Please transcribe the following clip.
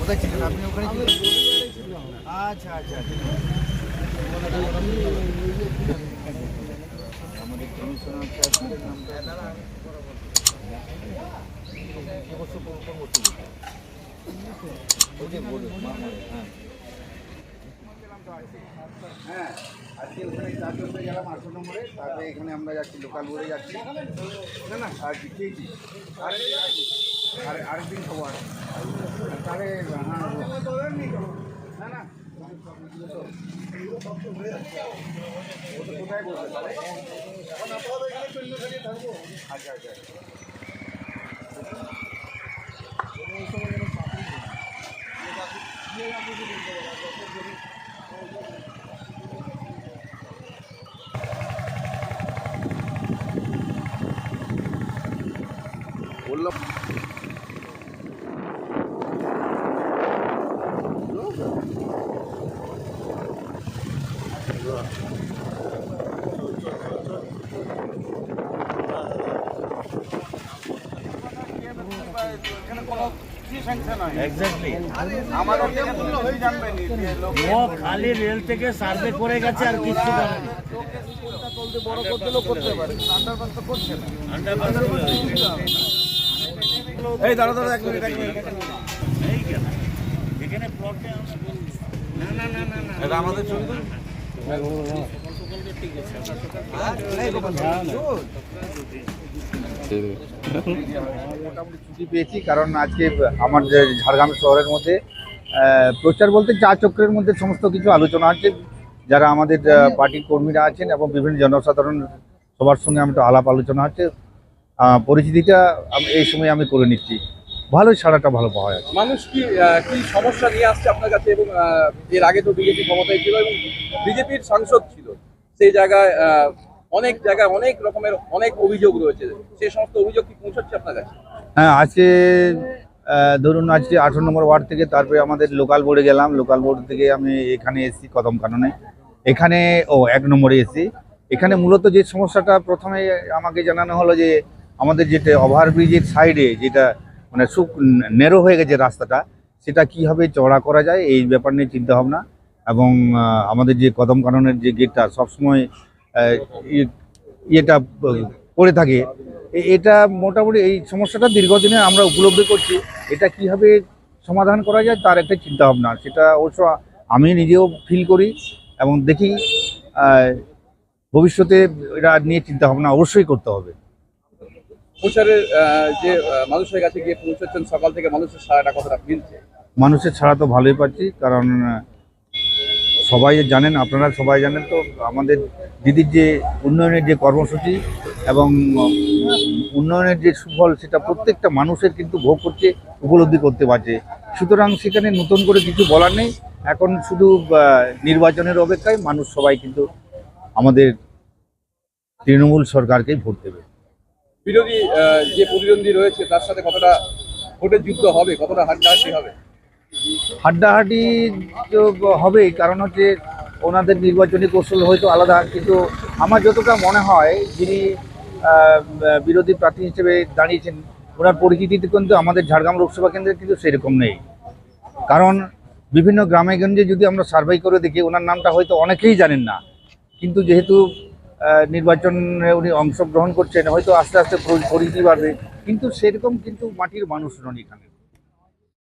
কোথায় ছিলেন আপনি ওখানে আচ্ছা আচ্ছা। আমাদের কমিশনার হ্যাঁ। আজকে ওখানে চার জনকে গেলাম আটশো নম্বরে তারপরে এখানে আমরা যাচ্ছি লোকাল বোর্ডে যাচ্ছি না না আর খেয়েছি আর আর আরেকদিন খাব তাহলে হ্যাঁ না না। কোথায় বলবে তাহলে? আচ্ছা আচ্ছা। বললাম। খালি রেল থেকে সার্ভে করে গেছে আর কিচ্ছু করেনি এই দাঁড়া দাঁড়া এক মিনিট এক মিনিট এই কেন? এখানে প্লটে না না না না না এটা আমাদের তো? কারণ আজকে আমার ঝাড়গ্রাম শহরের মধ্যে প্রচার বলতে চা চক্রের মধ্যে সমস্ত কিছু আলোচনা আছে। যারা আমাদের পার্টির কর্মীরা আছেন এবং বিভিন্ন জনসাধারণ সবার সঙ্গে আমি তো আলাপ আলোচনা আছে। পরিচিতিটা এই সময় আমি করে নিচ্ছি। ভালোই সারাটা ভালো পাওয়া যাচ্ছে। মানুষ কি কি সমস্যা নিয়ে আসছে আপনার কাছে এবং এর আগে তো বিজেপি ক্ষমতায় ছিল এবং বিজেপির সাংসদ ছিল। সেই জায়গায় অনেক জায়গায় অনেক রকমের অনেক অভিযোগ রয়েছে। সেই সমস্ত অভিযোগ কি পৌঁছাচ্ছে আপনার কাছে? হ্যাঁ আজকে ধরুন আজকে আঠারো নম্বর ওয়ার্ড থেকে তারপরে আমাদের লোকাল বোর্ডে গেলাম। লোকাল বোর্ড থেকে আমি এখানে এসেছি কদম কাননে। এখানে ও এক নম্বরে এসেছি। এখানে মূলত যে সমস্যাটা প্রথমে আমাকে জানানো হলো যে আমাদের যেটা ওভারব্রিজের সাইডে যেটা মানে সুখ নেরো হয়ে গেছে রাস্তাটা, সেটা কীভাবে চড়া করা যায়, এই ব্যাপার নিয়ে চিন্তা ভাবনা। এবং আমাদের যে কদম কাননের যে গেটটা সবসময় ইয়ে- ইয়েটা পড়ে থাকে। এটা মোটামুটি এই সমস্যাটা দীর্ঘদিনে আমরা উপলব্ধি করছি। এটা কীভাবে সমাধান করা যায়, তার একটা চিন্তা ভাবনা। সেটা অবশ্য আমি নিজেও ফিল করি এবং দেখি ভবিষ্যতে এটা নিয়ে চিন্তা ভাবনা অবশ্যই করতে হবে। প্রচারের যে মানুষের কাছে গিয়ে পৌঁছাচ্ছেন সকাল থেকে মানুষের সারাটা কতটা মিলছে। মানুষের ছাড়া তো ভালোই পাচ্ছি, কারণ সবাই জানেন, আপনারা সবাই জানেন তো, আমাদের দিদির যে উন্নয়নের যে কর্মসূচি এবং উন্নয়নের যে সুফল, সেটা প্রত্যেকটা মানুষের কিন্তু ভোগ করতে উপলব্ধি করতে পারছে। সুতরাং সেখানে নতুন করে কিছু বলার নেই, এখন শুধু নির্বাচনের অপেক্ষায় মানুষ সবাই কিন্তু আমাদের তৃণমূল সরকারকেই ভোট দেবে। বিরোধী যে প্রতিদ্বন্দ্বী রয়েছে, তার সাথে কতটা ভোটের যুদ্ধ হবে, কতটা হাড্ডাহাড্ডি হবে? হাড্ডাহাড্ডি তো হবেই, কারণ হচ্ছে ওনাদের নির্বাচনী কৌশল হয়তো আলাদা, কিন্তু আমার যতটা মনে হয়, যিনি বিরোধী প্রার্থী হিসেবে দাঁড়িয়েছেন, ওনার পরিচিতিতে কিন্তু আমাদের ঝাড়গ্রাম লোকসভা কেন্দ্রে কিন্তু সেরকম নেই। কারণ বিভিন্ন গ্রামে গঞ্জে যদি আমরা সার্ভে করে দেখি, ওনার নামটা হয়তো অনেকেই জানেন না, কিন্তু যেহেতু নির্বাচনে উনি অংশগ্রহণ করছেন, হয়তো আস্তে আস্তে পরিধি বাড়বে। কিন্তু সেরকম কিন্তু মাটির মানুষ নন এখানে।